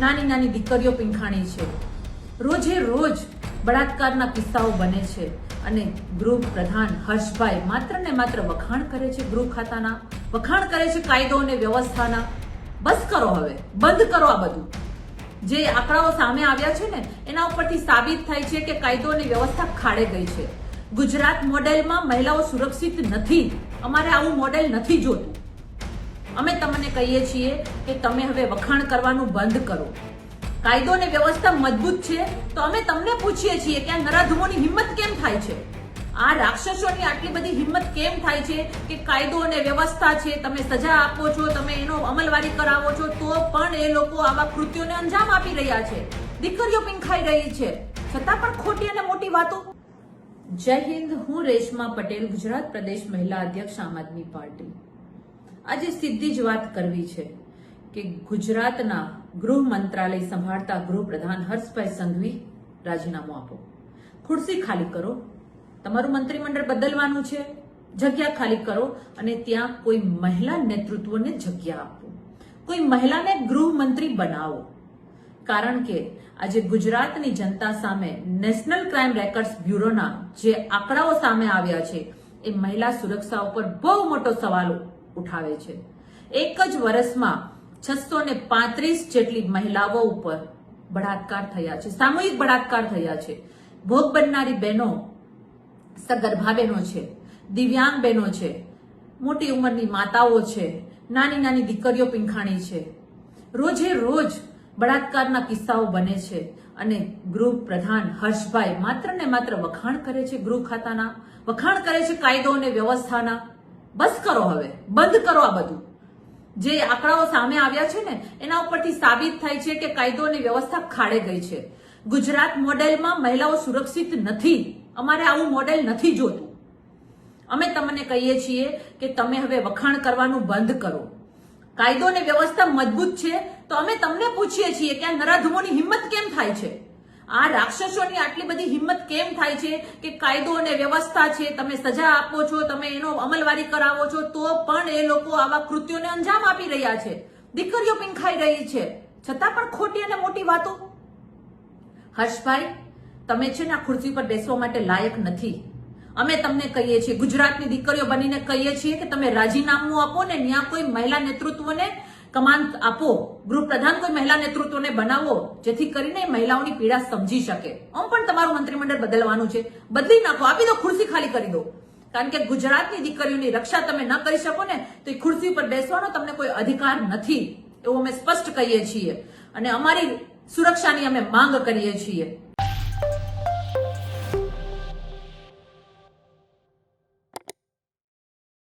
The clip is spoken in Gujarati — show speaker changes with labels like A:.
A: નાની નાની દીકરીઓ પીંખાણી છે. રોજે રોજ બળાત્કારના કિસ્સાઓ બને છે અને ગૃહ પ્રધાન હર્ષભાઈ માત્ર ને માત્ર વખાણ કરે છે ગૃહ ખાતાના, વખાણ કરે છે કાયદો અને વ્યવસ્થાના. બસ કરો હવે, બંધ કરો આ બધું. જે આંકડાઓ સામે આવ્યા છે ને, એના ઉપરથી સાબિત થાય છે કે કાયદો અને વ્યવસ્થા ખાડે ગઈ છે. ગુજરાત મોડેલમાં મહિલાઓ સુરક્ષિત નથી. અમારે આવું મોડેલ નથી જોતું. અમે તમને કહીએ છીએ કે તમે હવે વખાણ કરવાનું બંધ કરો. કાયદો અને વ્યવસ્થા મજબૂત છે, તો અમે તમને પૂછીએ છીએ કે આ નરાધમોની હિંમત કેમ થાય છે? આ રાક્ષસોની આટલી બધી હિંમત કેમ થાય છે કે કાયદો અને વ્યવસ્થા છે, તમે સજા આપો છો, તમે એનો અમલવારી કરાવો છો, તો પણ એ લોકો આવા કૃત્યોને અંજામ આપી રહ્યા છે. દીકરીઓ પીંખાઈ રહી છે. છતાં પણ ખોટી અને મોટી વાતો. જય હિન્દ, હું રેશમા પટેલ, ગુજરાત પ્રદેશ મહિલા અધ્યક્ષ આમ આદમી પાર્ટી. આજે સીધી જ વાત કરવી છે કે ગુજરાતના ગૃહ મંત્રાલય સંભાળતા ગૃહ પ્રધાન હર્ષભાઈ સંઘવી રાજીનામું આપો. ખુરશી ખાલી કરો. તમારું મંત્રીમંડળ બદલવાનું છે. જગ્યા ખાલી કરો અને ત્યાં કોઈ મહિલા નેતૃત્વને જગ્યા આપો. કોઈ મહિલાને ગૃહમંત્રી બનાવો. કારણ કે આજે ગુજરાતની જનતા સામે નેશનલ ક્રાઇમ રેકર્ડ્સ બ્યુરોના જે આંકડાઓ સામે આવ્યા છે, એ મહિલા સુરક્ષા ઉપર બહુ મોટો સવાલ ઉઠાવે છે. એક જ વર્ષમાં છસો ને પાંત્રીસ જેટલી મહિલાઓ ઉપર બળાત્કાર થયા છે. સામૂહિક બળાત્કાર થયા છે. ભોગ બનનારી બહેનો સગર્ભા બહેનો છે દિવ્યાંગ બહેનો છે, મોટી ઉંમરની માતાઓ છે, નાની નાની દીકરીઓ પીંખાણી છે. રોજે રોજ બળાત્કારના કિસ્સાઓ બને છે અને ગૃહ પ્રધાન હર્ષભાઈ માત્ર ને માત્ર વખાણ કરે છે ગૃહ ખાતાના, વખાણ કરે છે કાયદો અને વ્યવસ્થાના. બસ કરો હવે. બંધ કરો આ બધું. જે આંકડાઓ સામે આવ્યા છે ને, એના ઉપરથી સાબિત થાય છે કે કાયદો અને વ્યવસ્થા ખાડે ગઈ છે. ગુજરાત મોડેલમાં મહિલાઓ સુરક્ષિત નથી. અમારે આવું મોડેલ નથી જોતું. અમે તમને કહીએ છીએ કે તમે હવે વખાણ કરવાનું બંધ કરો. કાયદો અને વ્યવસ્થા મજબૂત છે, તો અમે તમને પૂછીએ છીએ કે આ નરાધમોની હિંમત કેમ થાય છે? આ રાક્ષસોની આટલી બધી હિંમત કેમ થાય છે કે કાયદો અને વ્યવસ્થા છે? તમે સજા આપો છો, તમે એનો અમલવારી કરાવો છો, તો પણ એ લોકો આવા કૃત્યોને અંજામ આપી રહ્યા છે. દીકરીઓ પીંખાઈ રહી છે. છતાં પણ ખોટી અને મોટી વાતો. હર્ષભાઈ, તમે છે ને આ ખુરશી પર બેસવા માટે લાયક નથી. અમે તમને કહીએ છીએ, ગુજરાતની દીકરીઓ બનીને કહીએ છીએ કે તમે રાજીનામું આપો ને ત્યાં કોઈ મહિલા નેતૃત્વને કમાન આપો. ગૃહ પ્રધાન કોઈ મહિલા નેતૃત્વને બનાવો, જેથી કરીને મહિલાઓની પીડા સમજી શકે. આમ પણ તમારું મંત્રીમંડળ બદલવાનું છે. બદલી નાખો. આપી દો, ખુરશી ખાલી કરી દો. કારણ કે ગુજરાતની દીકરીઓની રક્ષા તમે ન કરી શકો ને, તો એ ખુરશી પર બેસવાનો તમને કોઈ અધિકાર નથી. એવું અમે સ્પષ્ટ કહીએ છીએ. અને અમારી સુરક્ષાની અમે માંગ કરીએ છીએ.